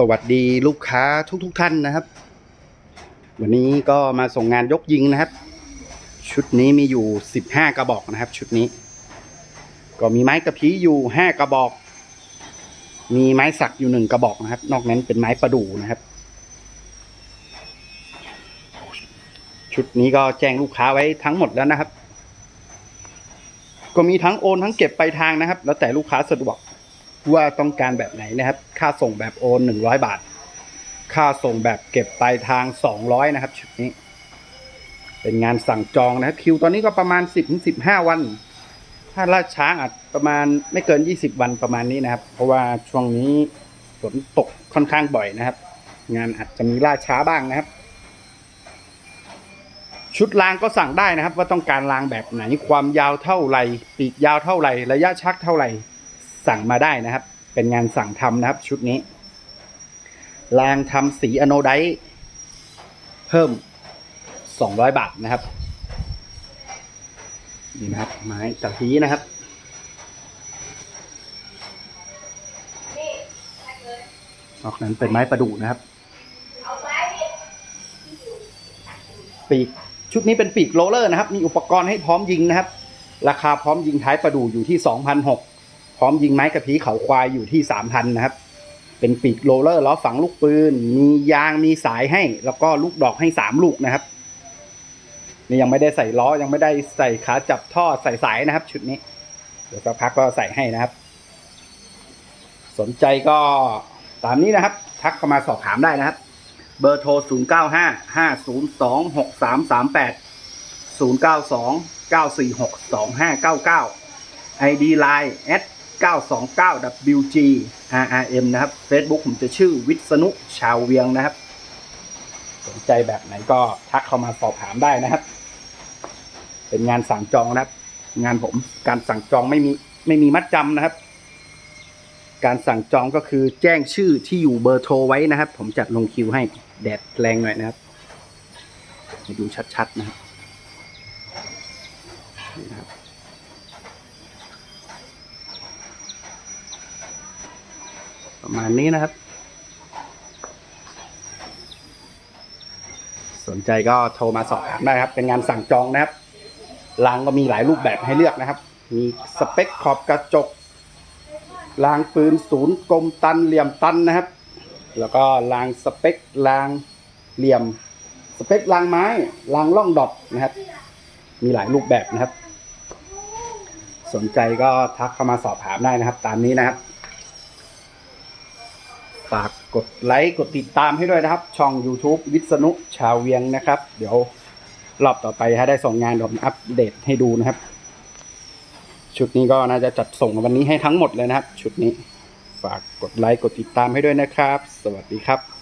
สวัสดีลูกค้าทุกๆทท่านนะครับ วันนี้ก็มาส่งงานยกยิงนะครับ ชุดนี้มีอยู่15กระบอกนะครับ ชุดนี้ ก็มีไม้กระพี้อยู่5กระบอก มีไม้สักอยู่หนึ่งกระบอกนะครับ นอกนั้นเป็นไม้ประดู่นะครับ ชุดนี้ก็แจ้งลูกค้าไว้ทั้งหมดแล้วนะครับ ก็มีทั้งโอนทั้งเก็บไปลายทางนะครับ แล้วแต่ลูกค้าสะดวก ว่าต้องการแบบไหนนะครับ ค่าส่งแบบโอนหนึ่งร้อยบาท ค่าส่งแบบเก็บปลายทางสองร้อยนะครับชุดนี้ เป็นงานสั่งจองนะครับคิวตอนนี้ก็ประมาณสิบถึงสิบห้าวัน ถ้าล่าช้าอาจประมาณไม่เกินยี่สิบวันประมาณนี้นะครับ เพราะว่าช่วงนี้ฝนตกค่อนข้างบ่อยนะครับ งานอาจจะมีล่าช้าบ้างนะครับชุดรางก็สั่งได้นะครับ ว่าต้องการรางแบบไหนความยาวเท่าไหร่ปีกยาวเท่าไหร่ระยะชักเท่าไหร่ สั่งมาได้นะครับ เป็นงานสั่งทำนะครับ ชุดนี้รางทำสีอโนไดเพิ่ม 200 บาทนะครับนี่นะครับ ไม้ตะพีนะครับนอกนั้นเป็นไม้ประดู่นะครับ ปีกชุดนี้เป็นปีกโรลเลอร์นะครับ มีอุปกรณ์ให้พร้อมยิงนะครับ ราคาพร้อมยิงท้ายประดู่อยู่ที่ 2,006 พร้อมยิงไม้กระพีเขาควายอยู่ที่3,000นนะครับ เป็นปีกโรลเลอร์ล้อฝังลูกปืน มียางมีสายให้ แล้วก็ลูกดอกให้สามลูกนะครับ นี่ยังไม่ได้ใส่ล้อยังไม่ได้ใส่ขาจับท่อใส่สายนะครับ ชุดนี้ เดี๋ยวสักพักก็ใส่ให้นะครับ สนใจก็ตามนี้นะครับ ทักเข้ามาสอบถามได้นะครับ เบอร์โทร 0 9 5 5 0 2 6 3 3 8 0 9 2 9 4 6 2 5 9 9 ID Line 929 WG RRM นะครับ Facebook ผมจะชื่อวิษณุชาวเวียงนะครับ สนใจแบบไหนก็ทักเข้ามาสอบถามได้นะครับ เป็นงานสั่งจองนะครับ งานผมการสั่งจองไม่มีไม่มีมัดจำนะครับ การสั่งจองก็คือแจ้งชื่อที่อยู่เบอร์โทรไว้นะครับ ผมจัดลงคิวให้แดดแรงหน่อยนะครับดูชัดๆนะครับนี่นะครับ ประมาณนี้นะครับ สนใจก็โทรมาสอบถามได้ครับ เป็นงานสั่งจองนะครับรางก็มีหลายรูปแบบให้เลือกนะครับ มีสเปคขอบกระจกรางปืนศูนย์กลมตันเหลี่ยมตันนะครับ แล้วก็รางสเปครางเหลี่ยม สเปครางไม้รางล่องดอกนะครับ มีหลายรูปแบบนะครับ สนใจก็ทักเข้ามาสอบถามได้นะครับ ตามนี้นะครับ ฝากกดไลค์กดติดตามให้ด้วยนะครับ ช่อง YouTube วิษณุชาวเวียงนะครับ เดี๋ยวรอบต่อไปถ้าได้ส่งงานเดี๋ยวผมอัปเดตให้ดูนะครับ ชุดนี้ก็น่าจะจัดส่งวันนี้ให้ทั้งหมดเลยนะครับ ชุดนี้ฝากกดไลค์กดติดตามให้ด้วยนะครับ สวัสดีครับ